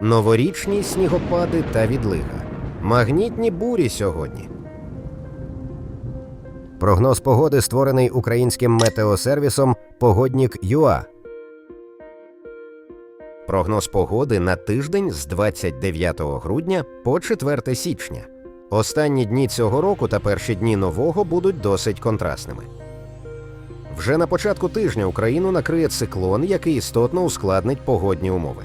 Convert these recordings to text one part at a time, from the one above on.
Новорічні снігопади та відлига. Магнітні бурі сьогодні. Прогноз погоди створений українським метеосервісом Погоднік ЮА. Прогноз погоди на тиждень з 29 грудня по 4 січня. Останні дні цього року та перші дні нового будуть досить контрастними. Вже на початку тижня Україну накриє циклон, який істотно ускладнить погодні умови.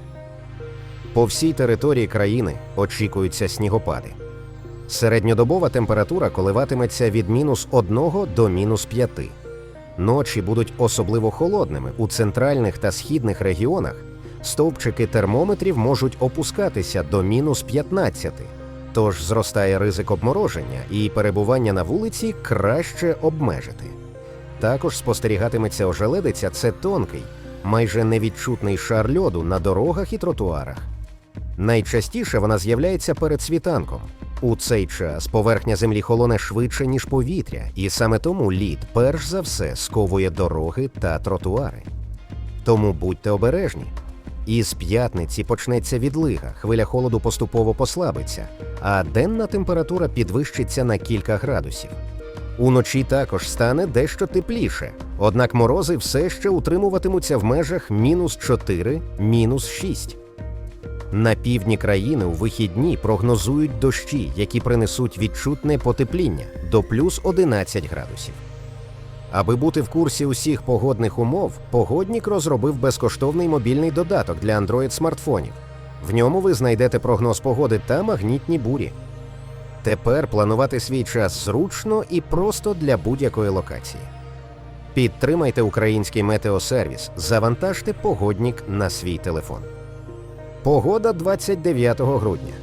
По всій території країни очікуються снігопади. Середньодобова температура коливатиметься від мінус 1 до мінус 5. Ночі будуть особливо холодними у центральних та східних регіонах. Стовпчики термометрів можуть опускатися до мінус 15, тож зростає ризик обмороження і перебування на вулиці краще обмежити. Також спостерігатиметься ожеледиця це тонкий, майже невідчутний шар льоду на дорогах і тротуарах. Найчастіше вона з'являється перед світанком. У цей час поверхня землі холоне швидше, ніж повітря, і саме тому лід перш за все сковує дороги та тротуари. Тому будьте обережні. Із п'ятниці почнеться відлига, хвиля холоду поступово послабиться, а денна температура підвищиться на кілька градусів. Уночі також стане дещо тепліше, однак морози все ще утримуватимуться в межах мінус 4, мінус 6. На півдні країни у вихідні прогнозують дощі, які принесуть відчутне потепління до плюс 11 градусів. Аби бути в курсі усіх погодних умов, погоднік розробив безкоштовний мобільний додаток для Android-смартфонів. В ньому ви знайдете прогноз погоди та магнітні бурі. Тепер планувати свій час зручно і просто для будь-якої локації. Підтримайте український метеосервіс, завантажте погоднік на свій телефон. Погода 29 грудня.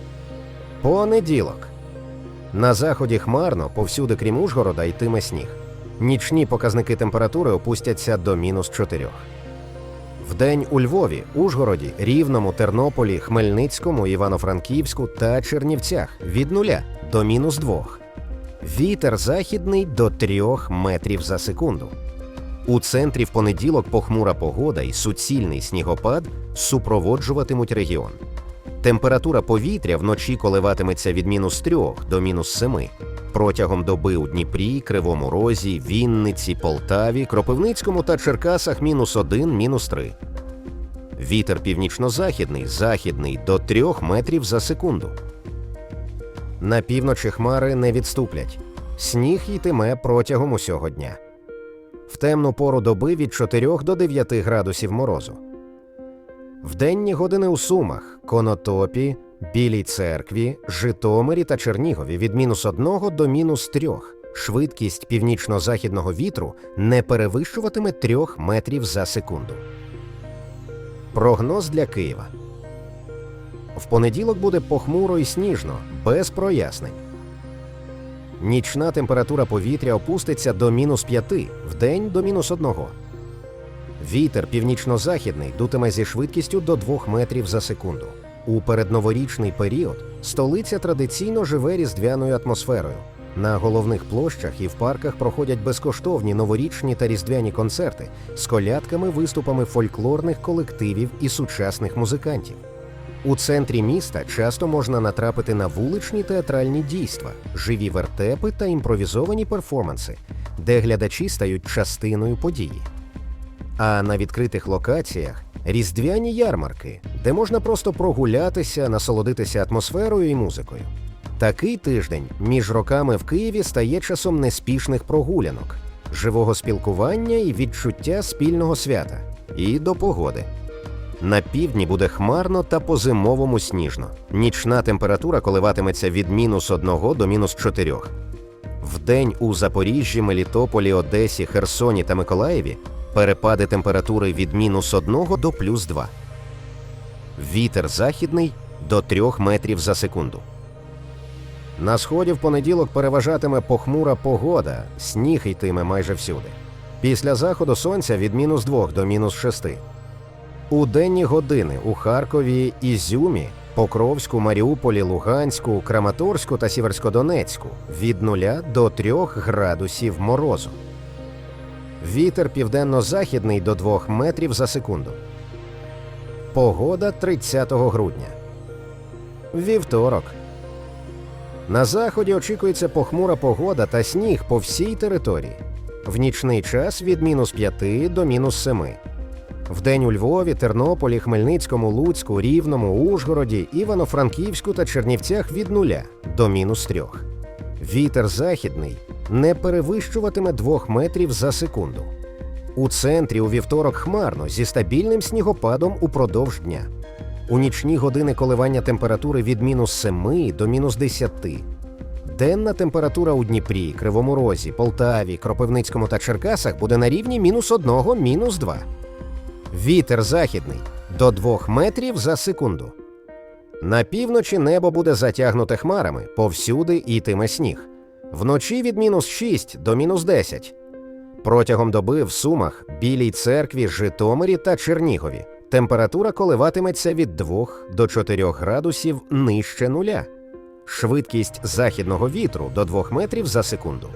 Понеділок. На заході хмарно, повсюди крім Ужгорода, йтиме сніг. Нічні показники температури опустяться до мінус 4. Вдень у Львові, Ужгороді, Рівному, Тернополі, Хмельницькому, Івано-Франківську та Чернівцях від 0 до мінус 2. Вітер західний до 3 метрів за секунду. У центрі в понеділок похмура погода і суцільний снігопад супроводжуватимуть регіон. Температура повітря вночі коливатиметься від мінус 3 до мінус 7. Протягом доби у Дніпрі, Кривому Розі, Вінниці, Полтаві, Кропивницькому та Черкасах мінус 1, мінус 3. Вітер північно-західний, західний до 3 метрів за секунду. На півночі хмари не відступлять. Сніг йтиме протягом усього дня. В темну пору доби від 4 до 9 градусів морозу. В денні години у Сумах, Конотопі, Білій церкві, Житомирі та Чернігові від мінус 1 до мінус 3. Швидкість північно-західного вітру не перевищуватиме 3 метрів за секунду. Прогноз для Києва. В понеділок буде похмуро і сніжно, без прояснень. Нічна температура повітря опуститься до мінус 5, вдень до мінус 1. Вітер північно-західний дутиме зі швидкістю до 2 метрів за секунду. У передноворічний період столиця традиційно живе різдвяною атмосферою. На головних площах і в парках проходять безкоштовні новорічні та різдвяні концерти з колядками, виступами фольклорних колективів і сучасних музикантів. У центрі міста часто можна натрапити на вуличні театральні дійства, живі вертепи та імпровізовані перформанси, де глядачі стають частиною події. А на відкритих локаціях різдвяні ярмарки, де можна просто прогулятися, насолодитися атмосферою і музикою. Такий тиждень між роками в Києві стає часом неспішних прогулянок, живого спілкування і відчуття спільного свята, і до погоди. На півдні буде хмарно та по-зимовому сніжно. Нічна температура коливатиметься від мінус 1 до мінус 4. Вдень у Запоріжжі, Мелітополі, Одесі, Херсоні та Миколаєві перепади температури від мінус 1 до плюс 2. Вітер західний до 3 метрів за секунду. На сході в понеділок переважатиме похмура погода, сніг йтиме майже всюди. Після заходу сонця від мінус 2 до мінус 6. У денні години у Харкові, Ізюмі, Покровську, Маріуполі, Луганську, Краматорську та Сіверськодонецьку від 0 до 3 градусів морозу. Вітер південно-західний до 2 метрів за секунду. Погода 30 грудня. Вівторок. На заході очікується похмура погода та сніг по всій території. В нічний час від мінус 5 до мінус 7. Вдень у Львові, Тернополі, Хмельницькому, Луцьку, Рівному, Ужгороді, Івано-Франківську та Чернівцях від 0 до мінус 3. Вітер західний не перевищуватиме 2 метрів за секунду. У центрі у вівторок хмарно зі стабільним снігопадом упродовж дня. У нічні години коливання температури від мінус 7 до мінус 10. Денна температура у Дніпрі, Кривому Розі, Полтаві, Кропивницькому та Черкасах буде на рівні мінус 1, мінус 2. Вітер західний до 2 метрів за секунду. На півночі небо буде затягнуте хмарами, повсюди йтиме сніг. Вночі від мінус 6 до мінус 10. Протягом доби в Сумах, Білій церкві, Житомирі та Чернігові температура коливатиметься від 2 до 4 градусів нижче нуля. Швидкість західного вітру до 2 метрів за секунду.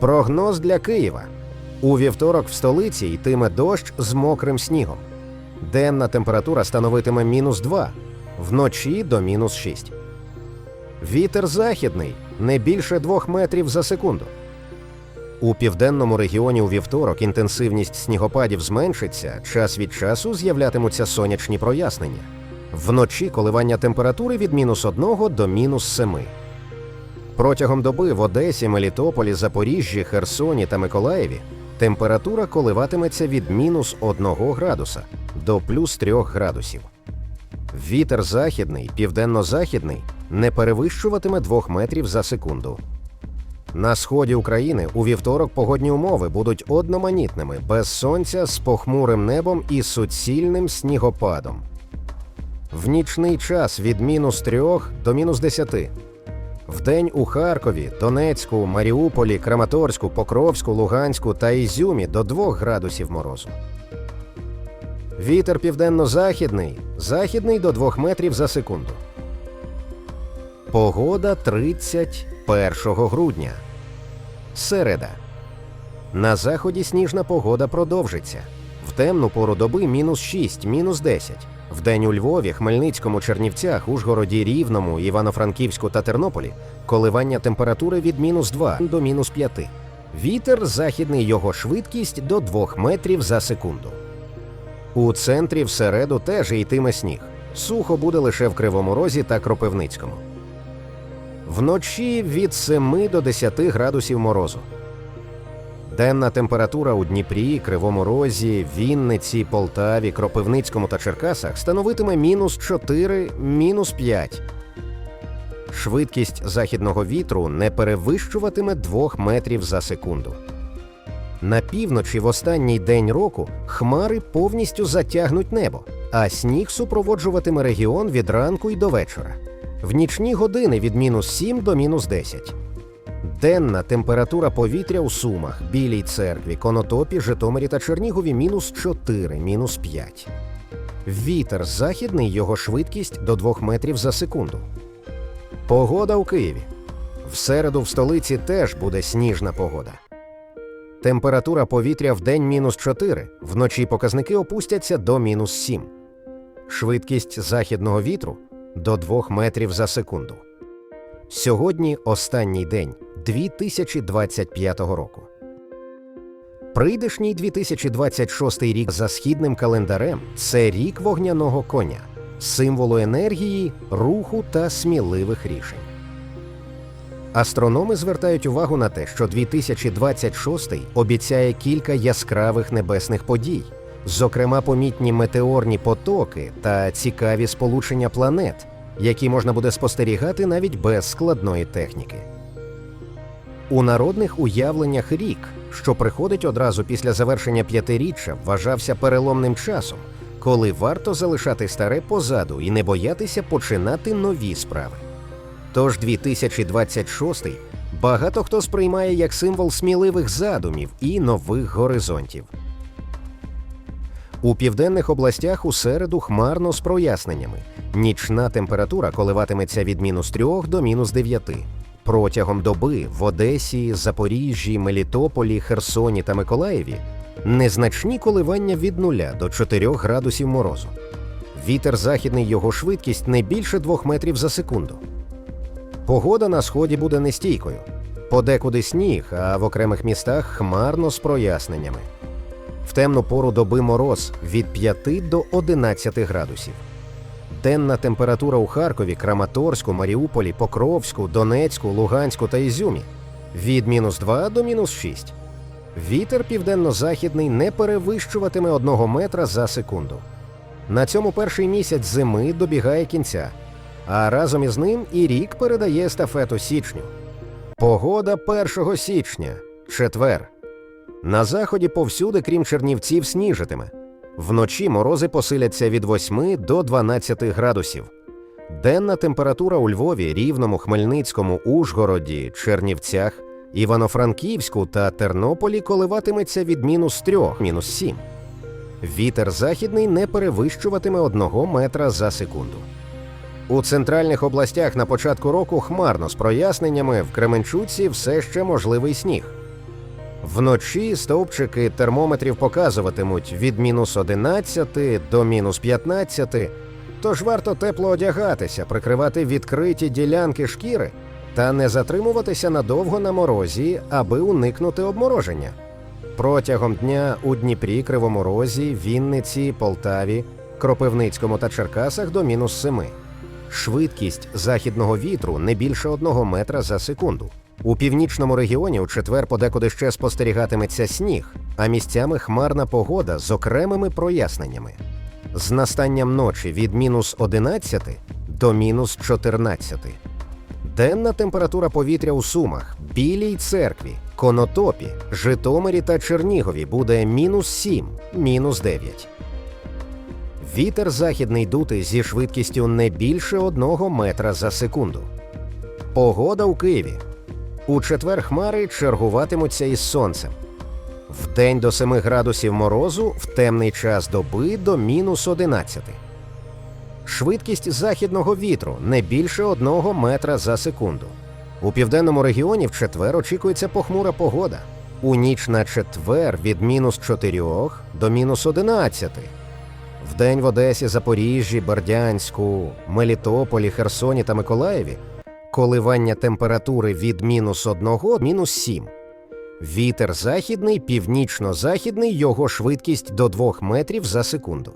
Прогноз для Києва. У вівторок в столиці йтиме дощ з мокрим снігом. Денна температура становитиме мінус 2, вночі до мінус 6. Вітер західний не більше 2 метрів за секунду. У південному регіоні у вівторок інтенсивність снігопадів зменшиться, час від часу з'являтимуться сонячні прояснення. Вночі коливання температури від мінус 1 до мінус 7. Протягом доби в Одесі, Мелітополі, Запоріжжі, Херсоні та Миколаєві температура коливатиметься від мінус 1 градуса до плюс 3 градусів. Вітер західний, південно-західний не перевищуватиме 2 метрів за секунду. На сході України у вівторок погодні умови будуть одноманітними, без сонця, з похмурим небом і суцільним снігопадом. В нічний час від мінус 3 до мінус 10. Вдень у Харкові, Донецьку, Маріуполі, Краматорську, Покровську, Луганську та Ізюмі до 2 градусів морозу. Вітер південно-західний, західний до 2 метрів за секунду. Погода 31 грудня. Середа. На заході сніжна погода продовжиться. В темну пору доби мінус 6, мінус 10. Вдень у Львові, Хмельницькому, Чернівцях, Ужгороді, Рівному, Івано-Франківську та Тернополі коливання температури від мінус 2 до мінус 5. Вітер західний його швидкість до 2 метрів за секунду. У центрі в середу теж йтиме сніг. Сухо буде лише в Кривому Розі та Кропивницькому. Вночі від 7 до 10 градусів морозу. Денна температура у Дніпрі, Кривому Розі, Вінниці, Полтаві, Кропивницькому та Черкасах становитиме мінус 4, мінус 5. Швидкість західного вітру не перевищуватиме 2 метрів за секунду. На півночі в останній день року хмари повністю затягнуть небо, а сніг супроводжуватиме регіон від ранку й до вечора. В нічні години від мінус 7 до мінус 10. Денна температура повітря у Сумах, Білій церкві, Конотопі, Житомирі та Чернігові мінус 4, мінус 5. Вітер західний, його швидкість до 2 метрів за секунду. Погода у Києві. В середу в столиці теж буде сніжна погода. Температура повітря в день мінус 4, вночі показники опустяться до мінус 7. Швидкість західного вітру до 2 метрів за секунду. Сьогодні останній день 2025 року. Прийдешній 2026 рік за східним календарем це рік вогняного коня, символу енергії, руху та сміливих рішень. Астрономи звертають увагу на те, що 2026 обіцяє кілька яскравих небесних подій, зокрема помітні метеорні потоки та цікаві сполучення планет, які можна буде спостерігати навіть без складної техніки. У народних уявленнях рік, що приходить одразу після завершення п'ятиріччя, вважався переломним часом, коли варто залишати старе позаду і не боятися починати нові справи. Тож 2026 багато хто сприймає як символ сміливих задумів і нових горизонтів. У південних областях у середу хмарно з проясненнями. Нічна температура коливатиметься від мінус 3 до мінус 9. Протягом доби в Одесі, Запоріжжі, Мелітополі, Херсоні та Миколаєві незначні коливання від 0 до 4 градусів морозу. Вітер західний його швидкість не більше 2 метрів за секунду. Погода на сході буде нестійкою. Подекуди сніг, а в окремих містах хмарно з проясненнями. В темну пору доби мороз від 5 до 11 градусів. Денна температура у Харкові, Краматорську, Маріуполі, Покровську, Донецьку, Луганську та Ізюмі від мінус 2 до мінус 6. Вітер південно-західний не перевищуватиме 1 метра за секунду. На цьому перший місяць зими добігає кінця, а разом із ним і рік передає естафету січню. Погода 1 січня, четвер. На заході повсюди, крім Чернівців, сніжитиме. Вночі морози посиляться від 8 до 12 градусів. Денна температура у Львові, Рівному, Хмельницькому, Ужгороді, Чернівцях, Івано-Франківську та Тернополі коливатиметься від мінус 3 мінус 7. Вітер західний не перевищуватиме 1 метра за секунду. У центральних областях на початку року хмарно з проясненнями в Кременчуці все ще можливий сніг. Вночі стовпчики термометрів показуватимуть від мінус 11 до мінус 15, тож варто тепло одягатися, прикривати відкриті ділянки шкіри та не затримуватися надовго на морозі, аби уникнути обмороження. Протягом дня у Дніпрі, Кривому Розі, Вінниці, Полтаві, Кропивницькому та Черкасах до мінус 7. Швидкість західного вітру не більше 1 метра за секунду. У північному регіоні у четвер подекуди ще спостерігатиметься сніг, а місцями хмарна погода з окремими проясненнями. З настанням ночі від мінус 11 до мінус 14. Денна температура повітря у Сумах, Білій церкві, Конотопі, Житомирі та Чернігові буде мінус 7, мінус 9. Вітер західний дути зі швидкістю не більше 1 метра за секунду. Погода у Києві. У четвер хмари чергуватимуться із сонцем. Вдень до 7 градусів морозу, в темний час доби до мінус 11. Швидкість західного вітру не більше 1 метра за секунду. У південному регіоні в четвер очікується похмура погода. У ніч на четвер від мінус 4 до мінус 11. Вдень в Одесі, Запоріжжі, Бердянську, Мелітополі, Херсоні та Миколаєві коливання температури від мінус 1 до мінус 7. Вітер західний, північно-західний, його швидкість до 2 метрів за секунду.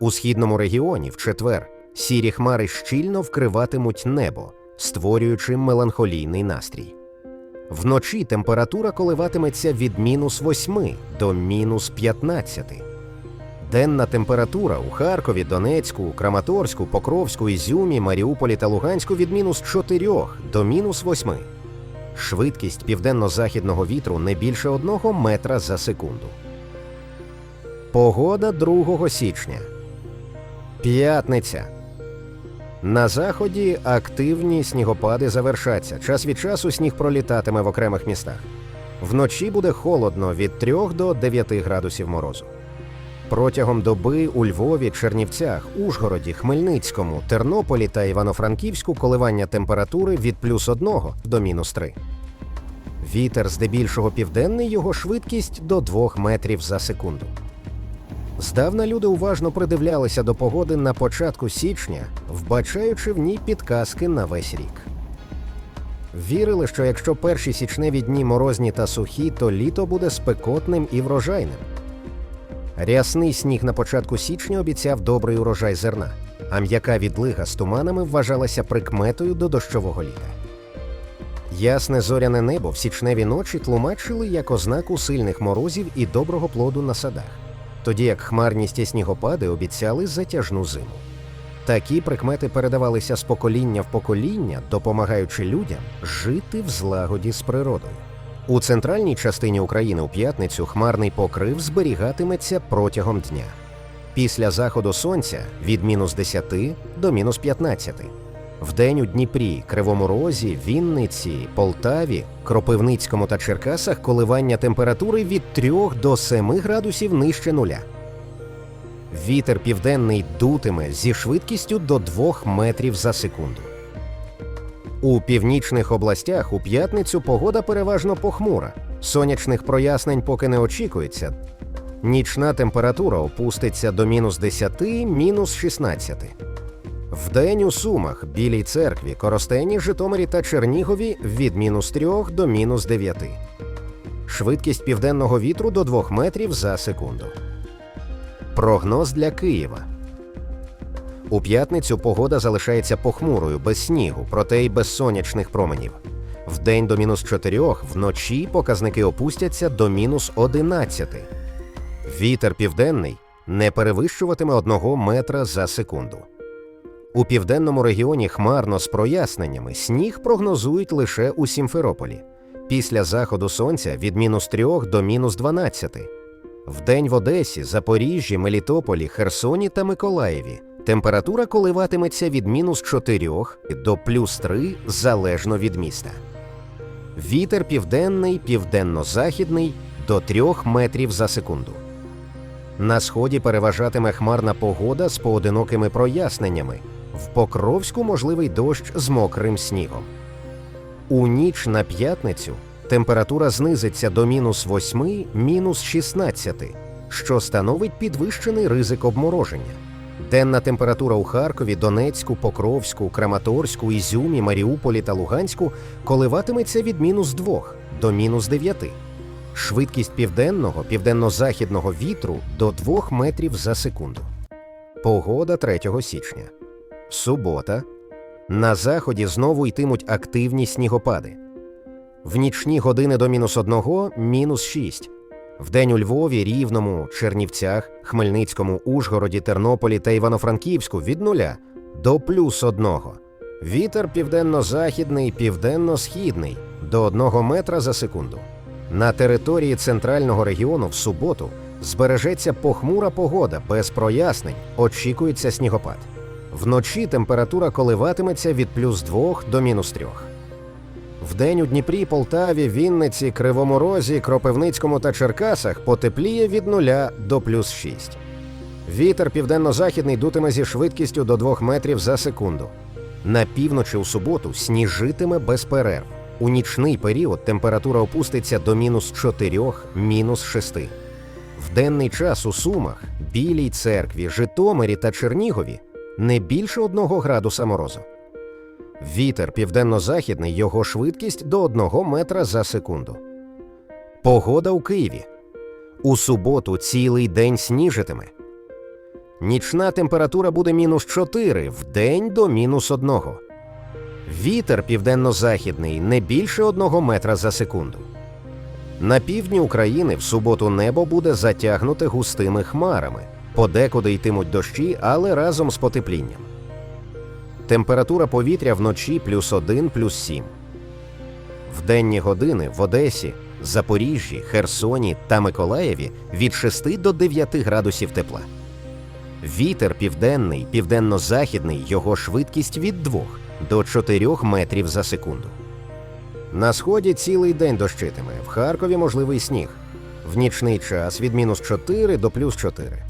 У східному регіоні в четвер сірі хмари щільно вкриватимуть небо, створюючи меланхолійний настрій. Вночі температура коливатиметься від мінус 8 до мінус 15. Денна температура у Харкові, Донецьку, Краматорську, Покровську, Ізюмі, Маріуполі та Луганську від мінус 4 до мінус 8. Швидкість південно-західного вітру не більше 1 метра за секунду. Погода 2 січня. П'ятниця. На заході активні снігопади завершаться. Час від часу сніг пролітатиме в окремих містах. Вночі буде холодно від 3 до 9 градусів морозу. Протягом доби у Львові, Чернівцях, Ужгороді, Хмельницькому, Тернополі та Івано-Франківську коливання температури від плюс 1 до мінус 3. Вітер здебільшого південний, його швидкість до 2 метрів за секунду. Здавна люди уважно придивлялися до погоди на початку січня, вбачаючи в ній підказки на весь рік. Вірили, що якщо перші січневі дні морозні та сухі, то літо буде спекотним і врожайним. Рясний сніг на початку січня обіцяв добрий урожай зерна, а м'яка відлига з туманами вважалася прикметою до дощового літа. Ясне зоряне небо в січневі ночі тлумачили як ознаку сильних морозів і доброго плоду на садах, тоді як хмарність і снігопади обіцяли затяжну зиму. Такі прикмети передавалися з покоління в покоління, допомагаючи людям жити в злагоді з природою. У центральній частині України у п'ятницю хмарний покрив зберігатиметься протягом дня. Після заходу сонця від мінус 10 до мінус 15. Вдень у Дніпрі, Кривому Розі, Вінниці, Полтаві, Кропивницькому та Черкасах коливання температури від 3 до 7 градусів нижче нуля. Вітер південний дутиме зі швидкістю до 2 метрів за секунду. У північних областях у п'ятницю погода переважно похмура. Сонячних прояснень поки не очікується. Нічна температура опуститься до мінус 10, мінус 16. Вдень у Сумах, Білій церкві, Коростені, Житомирі та Чернігові від мінус 3 до мінус 9. Швидкість південного вітру до 2 метрів за секунду. Прогноз для Києва. У п'ятницю погода залишається похмурою, без снігу, проте й без сонячних променів. Вдень до мінус 4, вночі показники опустяться до мінус 11. Вітер південний не перевищуватиме 1 метра за секунду. У південному регіоні хмарно з проясненнями сніг прогнозують лише у Сімферополі. Після заходу сонця від мінус 3 до мінус 12. Вдень в Одесі, Запоріжжі, Мелітополі, Херсоні та Миколаєві температура коливатиметься від мінус 4 до плюс 3 залежно від міста. Вітер південний, південно-західний до 3 метрів за секунду. На сході переважатиме хмарна погода з поодинокими проясненнями. В Покровську можливий дощ з мокрим снігом. У ніч на п'ятницю температура знизиться до мінус 8, мінус 16, що становить підвищений ризик обмороження. Денна температура у Харкові, Донецьку, Покровську, Краматорську, Ізюмі, Маріуполі та Луганську коливатиметься від мінус 2 до мінус 9. Швидкість південного, південно-західного вітру до 2 метрів за секунду. Погода 3 січня. Субота. На заході знову йтимуть активні снігопади. В нічні години до мінус 1 – мінус 6. Вдень у Львові, Рівному, Чернівцях, Хмельницькому, Ужгороді, Тернополі та Івано-Франківську від 0 до плюс 1. Вітер південно-західний, південно-східний до 1 метра за секунду. На території центрального регіону в суботу збережеться похмура погода без прояснень, очікується снігопад. Вночі температура коливатиметься від плюс 2 до мінус 3. Вдень у Дніпрі, Полтаві, Вінниці, Кривому Розі, Кропивницькому та Черкасах потепліє від 0 до плюс 6. Вітер південно-західний дутиме зі швидкістю до 2 метрів за секунду. На півночі у суботу сніжитиме без перерв. У нічний період температура опуститься до мінус 4, мінус 6. В денний час у Сумах, Білій церкві, Житомирі та Чернігові не більше 1 градуса морозу. Вітер південно-західний, його швидкість до 1 метра за секунду. Погода у Києві. У суботу цілий день сніжитиме. Нічна температура буде мінус 4, вдень до мінус 1. Вітер південно-західний не більше 1 метра за секунду. На півдні України в суботу небо буде затягнуте густими хмарами. Подекуди йтимуть дощі, але разом з потеплінням. Температура повітря вночі плюс 1, плюс 7. В денні години в Одесі, Запоріжжі, Херсоні та Миколаєві від 6 до 9 градусів тепла. Вітер південний, південно-західний, його швидкість від 2 до 4 метрів за секунду. На сході цілий день дощитиме, в Харкові можливий сніг. В нічний час від мінус 4 до плюс 4.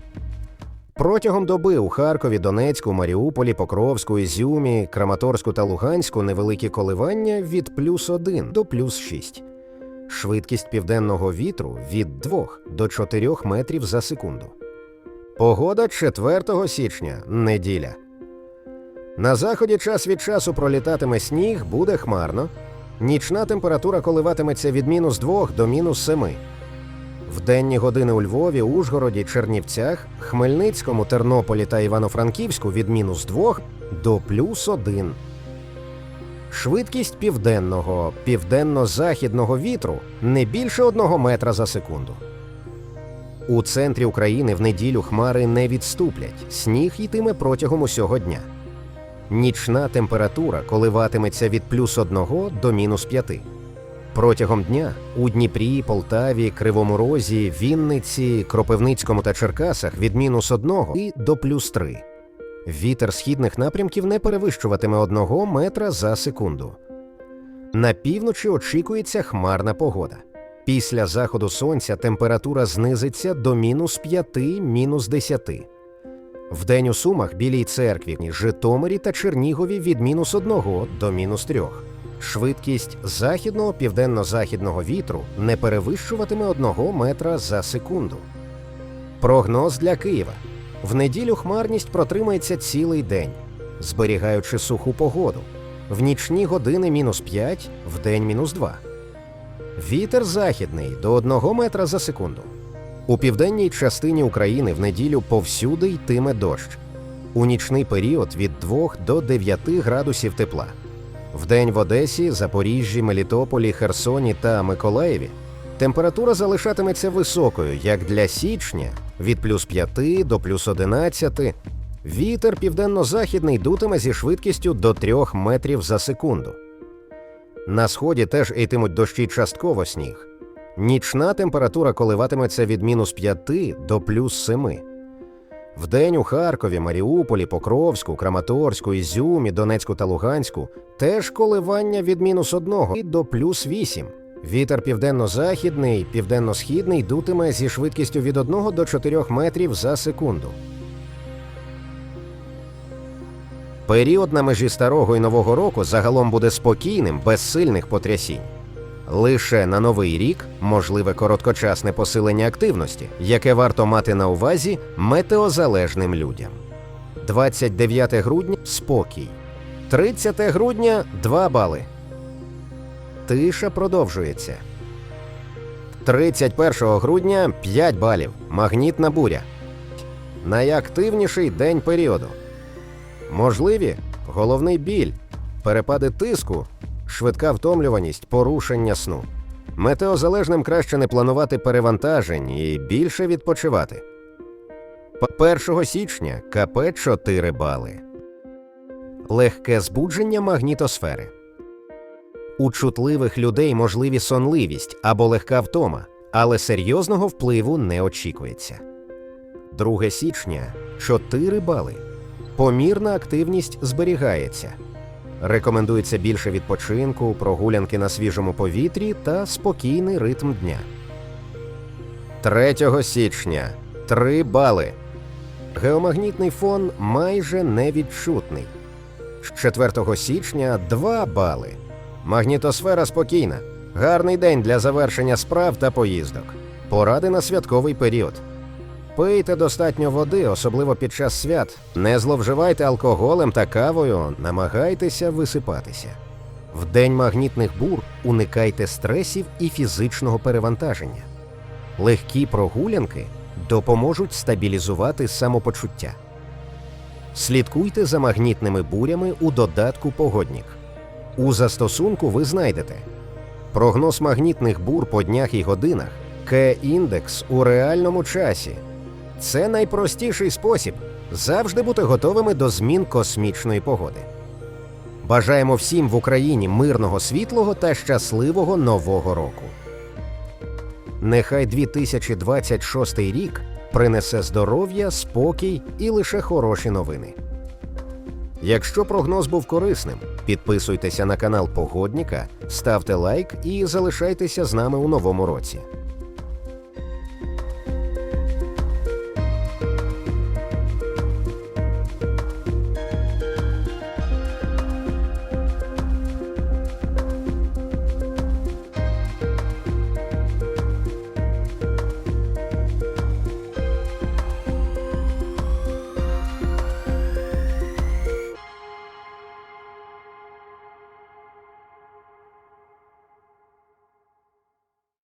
Протягом доби у Харкові, Донецьку, Маріуполі, Покровську, Ізюмі, Краматорську та Луганську невеликі коливання від плюс 1 до плюс 6. Швидкість південного вітру від 2 до 4 метрів за секунду. Погода 4 січня, неділя. На заході час від часу пролітатиме сніг, буде хмарно. Нічна температура коливатиметься від мінус 2 до мінус 7. В денні години у Львові, Ужгороді, Чернівцях, Хмельницькому, Тернополі та Івано-Франківську від мінус 2 до плюс 1. Швидкість південного, південно-західного вітру не більше 1 метра за секунду. У центрі України в неділю хмари не відступлять. Сніг йтиме протягом усього дня. Нічна температура коливатиметься від плюс 1 до мінус 5. Протягом дня у Дніпрі, Полтаві, Кривому Розі, Вінниці, Кропивницькому та Черкасах від мінус 1 і до плюс 3. Вітер східних напрямків не перевищуватиме 1 метра за секунду. На півночі очікується хмарна погода. Після заходу сонця температура знизиться до мінус 5, мінус 10. Вдень у Сумах, Білій церкві, Житомирі та Чернігові від мінус 1 до мінус 3. Швидкість західного південно-західного вітру не перевищуватиме 1 метра за секунду. Прогноз для Києва. В неділю хмарність протримається цілий день, зберігаючи суху погоду. В нічні години мінус 5, в день мінус 2. Вітер західний до 1 метра за секунду. У південній частині України в неділю повсюди йтиме дощ. У нічний період від 2 до 9 градусів тепла. Вдень в Одесі, Запоріжжі, Мелітополі, Херсоні та Миколаєві температура залишатиметься високою як для січня від плюс 5 до плюс 11. Вітер південно-західний дутиме зі швидкістю до 3 метрів за секунду. На сході теж йтимуть дощі частково сніг. Нічна температура коливатиметься від мінус 5 до плюс 7. Вдень у Харкові, Маріуполі, Покровську, Краматорську, Ізюмі, Донецьку та Луганську теж коливання від мінус 1 до плюс 8. Вітер південно-західний, південно-східний дутиме зі швидкістю від 1 до 4 метрів за секунду. Період на межі старого і нового року загалом буде спокійним, без сильних потрясінь. Лише на новий рік можливе короткочасне посилення активності, яке варто мати на увазі метеозалежним людям. 29 грудня спокій. 30 грудня 2 бали. Тиша продовжується. 31 грудня 5 балів. Магнітна буря. Найактивніший день періоду. Можливі головний біль, перепади тиску, швидка втомлюваність, порушення сну. Метеозалежним краще не планувати перевантажень і більше відпочивати. 1 січня КП 4 бали. Легке збудження магнітосфери. У чутливих людей можливі сонливість або легка втома, але серйозного впливу не очікується. 2 січня 4 бали. Помірна активність зберігається. Рекомендується більше відпочинку, прогулянки на свіжому повітрі та спокійний ритм дня. 3 січня 3 бали. Геомагнітний фон майже невідчутний. З 4 січня 2 бали. Магнітосфера спокійна. Гарний день для завершення справ та поїздок. Поради на святковий період. Пийте достатньо води, особливо під час свят. Не зловживайте алкоголем та кавою, намагайтеся висипатися. В день магнітних бур уникайте стресів і фізичного перевантаження. Легкі прогулянки допоможуть стабілізувати самопочуття. Слідкуйте за магнітними бурями у додатку Погоднік. У застосунку ви знайдете прогноз магнітних бур по днях і годинах, К-індекс у реальному часі. Це найпростіший спосіб завжди бути готовими до змін космічної погоди. Бажаємо всім в Україні мирного, світлого та щасливого нового року. Нехай 2026 рік принесе здоров'я, спокій і лише хороші новини. Якщо прогноз був корисним, підписуйтеся на канал Погодніка, ставте лайк і залишайтеся з нами у новому році.